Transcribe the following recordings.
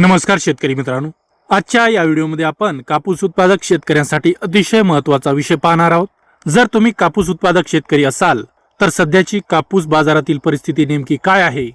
नमस्कार शेतकरी मित्रांनो. आजच्या या व्हिडिओमध्ये आपण कापूस उत्पादक शेतकऱ्यांसाठी अतिशय महत्त्वाचा विषय पाहणार आहोत. जर तुम्ही कापूस उत्पादक शेतकरी असाल तर सध्याची कापूस बाजारातील परिस्थिती नेमकी काय आहे?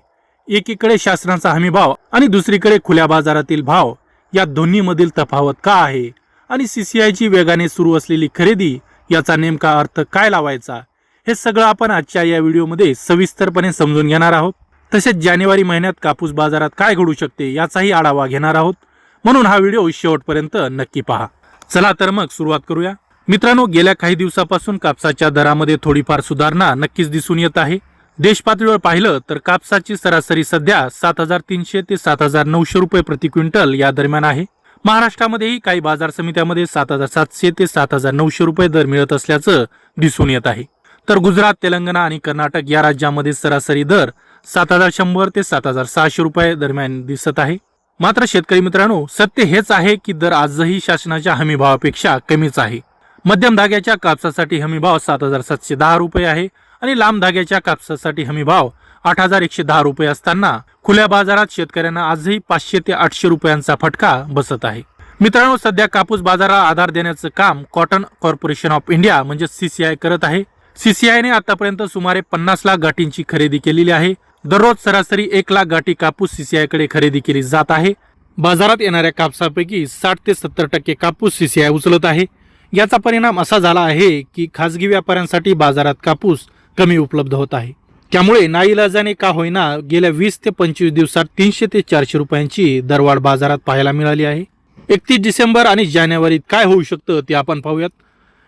एकीकडे शासनाचा हमी भाव आणि दुसरीकडे खुल्या बाजारातील भाव या दोन्हीमधील तफावत का आहे? आणि सीसीआयची वेगाने सुरू असलेली खरेदी याचा नेमका अर्थ काय लावायचा? हे सगळं आपण आजच्या या व्हिडिओमध्ये सविस्तरपणे समजून घेणार आहोत. तसेच जानेवारी महिन्यात कापूस बाजारात काय घडू शकते याचाही आढावा घेणार आहोत. म्हणून हा व्हिडिओ शेवटपर्यंत नक्की पहा. चला तर मग सुरुवात करूया. मित्रांनो गेल्या काही दिवसापासून कापसाच्या दरामध्ये थोडीफार सुधारणा नक्कीच दिसून येत आहे. देश पातळीवर पाहिलं तर कापसाची सरासरी सध्या सात हजार तीनशे ते सात हजार नऊशे रुपये प्रति क्विंटल या दरम्यान आहे. महाराष्ट्रामध्येही काही बाजार समित्यामध्ये सात हजार सातशे ते सात हजार नऊशे रुपये दर मिळत असल्याचं दिसून येत आहे. तर गुजरात तेलंगणा आणि कर्नाटक या राज्यामध्ये सरासरी दर सात हजार शंभर ते सात हजार सहाशे रुपये दरम्यान दिसत आहे. मात्र शेतकरी मित्रांनो सत्य हेच आहे की दर आजही शासनाच्या हमीभावापेक्षा कमीच आहे. मध्यम धाग्याच्या कापसासाठी हमीभाव सात हजार सातशे दहा रुपये आहे आणि लांब धाग्याच्या कापसासाठी हमीभाव आठ हजार एकशे दहा रुपये असताना खुल्या बाजारात शेतकऱ्यांना आजही पाचशे ते आठशे रुपयांचा फटका बसत आहे. मित्रांनो सध्या कापूस बाजाराला आधार देण्याचं काम कॉटन कॉर्पोरेशन ऑफ इंडिया म्हणजे सीसीआय करत आहे. सीसीआयने आतापर्यंत सुमारे पन्नास लाख गाठींची खरेदी केलेली आहे. दररोज सरासरी एक लाख गाठी कापूस सीसीआयकडे खरेदी केली जात आहे. बाजारात येणाऱ्या कापसापैकी साठ ते सत्तर टक्के कापूस सीसीआय उचलत आहे. याचा परिणाम असा झाला आहे की खासगी व्यापाऱ्यांसाठी बाजारात कापूस कमी उपलब्ध होत आहे. त्यामुळे नाईलाजाने का होईना गेल्या वीस ते पंचवीस दिवसात तीनशे ते चारशे रुपयांची दरवाढ बाजारात पाहायला मिळाली आहे. एकतीस डिसेंबर आणि जानेवारीत काय होऊ शकतं ते आपण पाहूयात.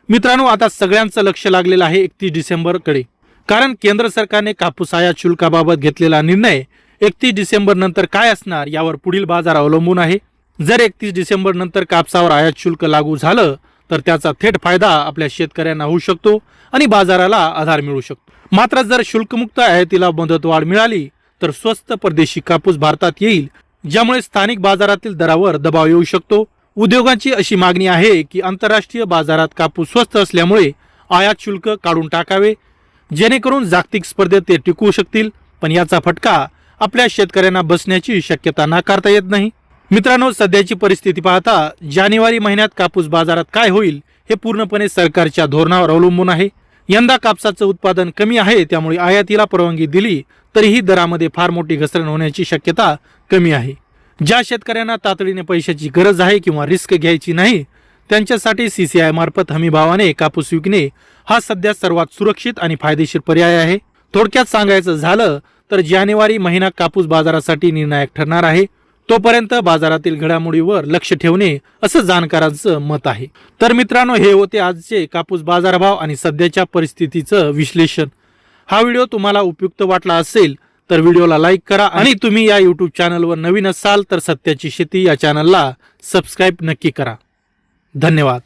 मित्रांनो आता सगळ्यांचं लक्ष लागलेलं आहे एकतीस डिसेंबरकडे. कारण केंद्र सरकारने कापूस आयात शुल्काबाबत घेतलेला निर्णय एकतीस डिसेंबर नंतर काय असणार यावर पुढील बाजार अवलंबून आहे. जर एकतीस डिसेंबर नंतर कापसावर आयात शुल्क लागू झालं तर त्याचा थेट फायदा आपल्या शेतकऱ्यांना होऊ शकतो आणि बाजाराला आधार मिळू शकतो. मात्र जर शुल्कमुक्त आयातीला मदतवाढ मिळाली तर स्वस्त परदेशी कापूस भारतात येईल ज्यामुळे स्थानिक बाजारातील दरावर दबाव येऊ शकतो. उद्योगांची अशी मागणी आहे की आंतरराष्ट्रीय बाजारात कापूस स्वस्त असल्यामुळे आयात शुल्क काढून टाकावे जेणेकरून जागतिक स्पर्धेत ते टिकू शकतील. पण याचा फटका आपल्या शेतकऱ्यांना बसण्याची शक्यता नाकारता येत नाही. मित्रांनो सध्याची परिस्थिती पाहता जानेवारी महिन्यात कापूस बाजारात काय होईल हे पूर्णपणे सरकारच्या धोरणावर अवलंबून आहे. यंदा कापसाचं उत्पादन कमी आहे त्यामुळे आयातीला परवानगी दिली तरीही दरामध्ये फार मोठी घसरण होण्याची शक्यता कमी आहे. ज्या शेतकऱ्यांना तातडीने पैशाची गरज आहे किंवा रिस्क घ्यायची नाही त्यांच्यासाठी सीसीआय मार्फत हमीभावाने कापूस विकणे हा सध्या सर्वात सुरक्षित आणि फायदेशीर पर्याय आहे. थोडक्यात सांगायचं झालं तर जानेवारी महिना कापूस बाजारासाठी निर्णायक ठरणार आहे. तोपर्यंत बाजारातील घडामोडीवर लक्ष ठेवणे असं जाणकारांचं मत आहे. तर मित्रांनो हे होते आजचे कापूस बाजारभाव आणि सध्याच्या परिस्थितीचं विश्लेषण. हा व्हिडिओ तुम्हाला उपयुक्त वाटला असेल तर व्हिडिओला लाईक करा आणि तुम्ही या युट्यूब चॅनलवर नवीन असाल तर सत्याची शेती या चॅनलला सबस्क्राईब नक्की करा. धन्यवाद.